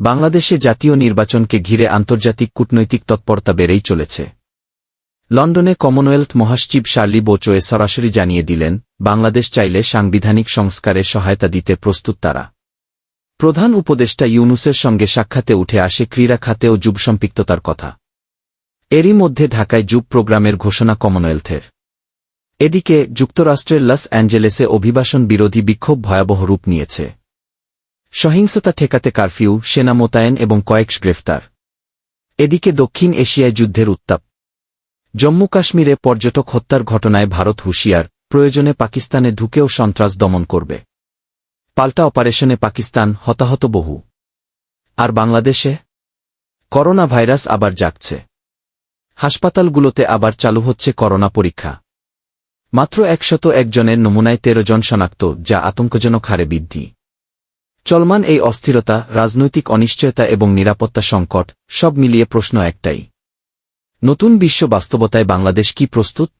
বাংলাদেশে জাতীয় নির্বাচনকে ঘিরে আন্তর্জাতিক কূটনৈতিক তৎপরতা বেড়েই চলেছে। লন্ডনে কমনওয়েলথ মহাসচিব শার্লি বোচোয়ে সরাসরি জানিয়ে দিলেন, বাংলাদেশ চাইলে সাংবিধানিক সংস্কারে সহায়তা দিতে প্রস্তুত তারা। প্রধান উপদেষ্টা ইউনুসের সঙ্গে সাক্ষাতে উঠে আসে ক্রীড়া খাতে ও যুব সম্পৃক্ততার কথা। এরই মধ্যে ঢাকায় যুব প্রোগ্রামের ঘোষণা কমনওয়েলথের। এদিকে, যুক্তরাষ্ট্রের লস অ্যাঞ্জেলেসে অভিবাসন বিরোধী বিক্ষোভ ভয়াবহ রূপ নিয়েছে। সহিংসতা ঠেকাতে কারফিউ, সেনা মোতায়েন এবং কয়েকশ গ্রেফতার। এদিকে দক্ষিণ এশিয়ায় যুদ্ধের উত্তাপ। জম্মু কাশ্মীরে পর্যটক হত্যার ঘটনায় ভারত হুঁশিয়ার, প্রয়োজনে পাকিস্তানে ঢুকেও সন্ত্রাস দমন করবে। পাল্টা অপারেশনে পাকিস্তান হতাহত বহু। আর বাংলাদেশে? করোনা ভাইরাস আবার জাগছে। হাসপাতালগুলোতে আবার চালু হচ্ছে করোনা পরীক্ষা। মাত্র একশত একজনের নমুনায় তেরো জন শনাক্ত, যা আতঙ্কজনক হারে বৃদ্ধি। চলমান এই অস্থিরতা, রাজনৈতিক অনিশ্চয়তা এবং নিরাপত্তা সংকট, সব মিলিয়ে প্রশ্ন একটাই। নতুন বিশ্ব বাস্তবতায় বাংলাদেশ কি প্রস্তুত?